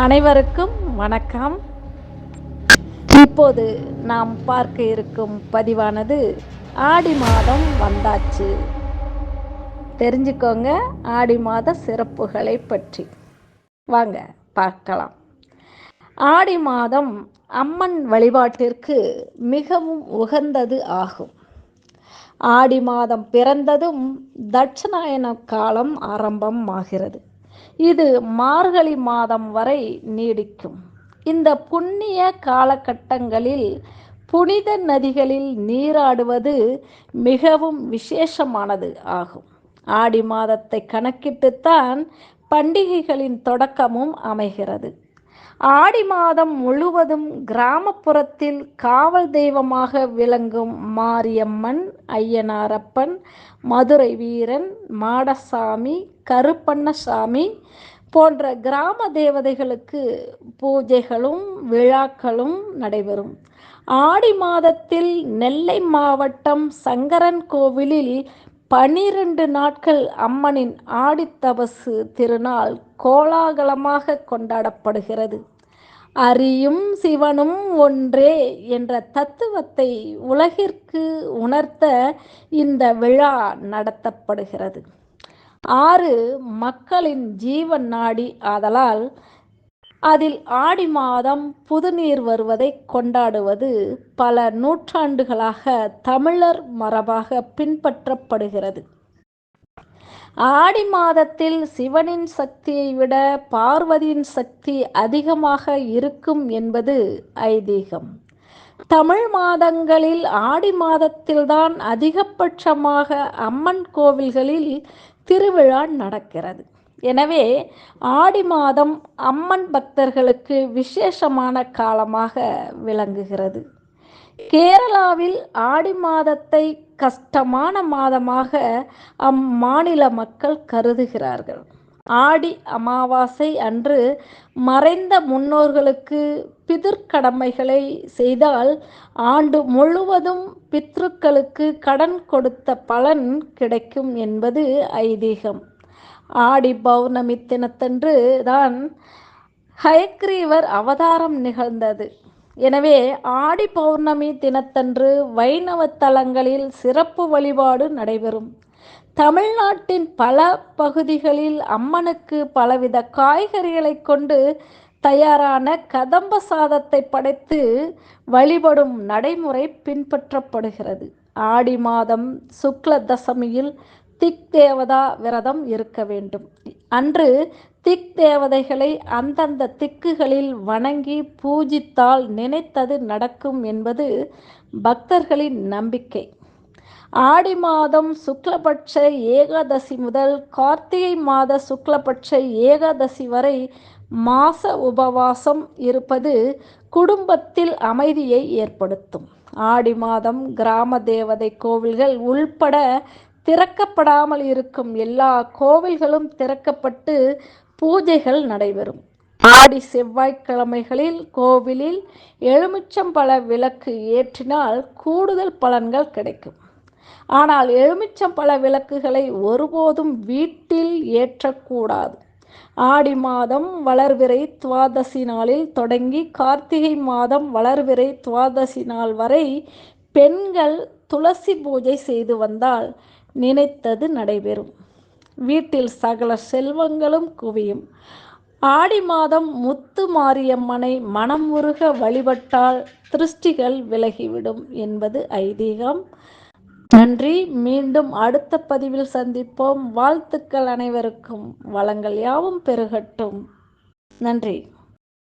அனைவருக்கும் வணக்கம். இப்போது நாம் பார்க்க இருக்கும் பதிவானது ஆடி மாதம் வந்தாச்சு. தெரிஞ்சுக்கோங்க ஆடி மாத சிறப்புகளை பற்றி. வாங்க பார்க்கலாம். ஆடி மாதம் அம்மன் வழிபாட்டிற்கு மிகவும் உகந்தது ஆகும். ஆடி மாதம் பிறந்ததும் தட்சணாயன காலம் ஆரம்பம் ஆகிறது. இது மார்கழி மாதம் வரை நீடிக்கும். இந்த புண்ணிய காலகட்டங்களில் புனித நதிகளில் நீராடுவது மிகவும் விசேஷமானது ஆகும். ஆடி மாதத்தை கணக்கிட்டுத்தான் பண்டிகைகளின் தொடக்கமும் அமைகிறது. ஆடி மாதம் முழுவதும் கிராமப்புறத்தில் காவல் தெய்வமாக விளங்கும் மாரியம்மன் ஐயனாரப்பன் மதுரை வீரன் மாடசாமி கருப்பண்ணசாமி போன்ற கிராம தேவதைகளுக்கு பூஜைகளும் விழாக்களும் நடைபெறும். ஆடி மாதத்தில் நெல்லை மாவட்டம் சங்கரன் கோவிலில் பனிரெண்டு நாட்கள் அம்மனின் ஆடித்தபசு திருநாள் கோலாகலமாக கொண்டாடப்படுகிறது. அரியும் சிவனும் ஒன்றே என்ற தத்துவத்தை உலகிற்கு உணர்த்த இந்த விழா நடத்தப்படுகிறது. ஆறு மக்களின் ஜீவன் நாடி ஆதலால் அதில் ஆடி மாதம் புதுநீர் வருவதை கொண்டாடுவது பல நூற்றாண்டுகளாக தமிழர் மரபாக பின்பற்றப்படுகிறது. ஆடி மாதத்தில் சிவனின் சக்தியை விட பார்வதியின் சக்தி அதிகமாக இருக்கும் என்பது ஐதீகம். தமிழ் மாதங்களில் ஆடி மாதத்தில்தான் அதிகபட்சமாக அம்மன் கோவில்களில் திருவிழா நடக்கிறது. எனவே ஆடி மாதம் அம்மன் பக்தர்களுக்கு விசேஷமான காலமாக விளங்குகிறது. கேரளாவில் ஆடி மாதத்தை கஷ்டமான மாதமாக அம்மாநில மக்கள் கருதுகிறார்கள். ஆடி அமாவாசை அன்று மறைந்த முன்னோர்களுக்கு பிதிர்கடமைகளை செய்தால் ஆண்டு முழுவதும் பித்ருக்களுக்கு கடன் கொடுத்த பலன் கிடைக்கும் என்பது ஐதீகம். ஆடி பௌர்ணமி தினத்தன்று தான் ஹயக்ரீவர் அவதாரம் நிகழ்ந்தது. எனவே ஆடி பௌர்ணமி தினத்தன்று வைணவ தலங்களில் சிறப்பு வழிபாடு நடைபெறும். தமிழ்நாட்டின் பல பகுதிகளில் அம்மனுக்கு பலவித காய்கறிகளை கொண்டு தயாரான கதம்ப சாதத்தை படைத்து வழிபடும் நடைமுறை பின்பற்றப்படுகிறது. ஆடி மாதம் சுக்ல தசமியில் திக் தேவதா விரதம் இருக்க வேண்டும். அன்று திக் தேவதைகளை அந்தந்த திக்குகளில் வணங்கி பூஜித்தால் நினைத்தது நடக்கும் என்பது பக்தர்களின் நம்பிக்கை. ஆடி மாதம் சுக்லபட்ச ஏகாதசி முதல் கார்த்திகை மாத சுக்லபட்ச ஏகாதசி வரை மாச உபவாசம் இருப்பது குடும்பத்தில் அமைதியை ஏற்படுத்தும். ஆடி மாதம் கிராம தேவதை கோவில்கள் உள்பட திறக்கப்படாமல் இருக்கும் எல்லா கோவில்களும் திறக்கப்பட்டு பூஜைகள் நடைபெறும். ஆடி செவ்வாய்க்கிழமைகளில் கோவிலில் எலுமிச்சம்பழ விளக்கு ஏற்றினால் கூடுதல் பலன்கள் கிடைக்கும். ஆனால் எலுமிச்சம்பழ விளக்குகளை ஒருபோதும் வீட்டில் ஏற்றக்கூடாது. ஆடி மாதம் வளர்விரை துவாதசி நாளில் தொடங்கி கார்த்திகை மாதம் வளர்விரை துவாதசி நாள் வரை பெண்கள் துளசி பூஜை செய்து வந்தால் நினைத்தது நடைபெறும். வீட்டில் சகல செல்வங்களும் குவியும். ஆடி மாதம் முத்து மாரியம்மனை மனம் உருக வழிபட்டால் திருஷ்டிகள் விலகிவிடும் என்பது ஐதீகம். நன்றி. மீண்டும் அடுத்த பதிவில் சந்திப்போம். வாழ்த்துக்கள் அனைவருக்கும். வளங்கள் யாவும் பெருகட்டும். நன்றி.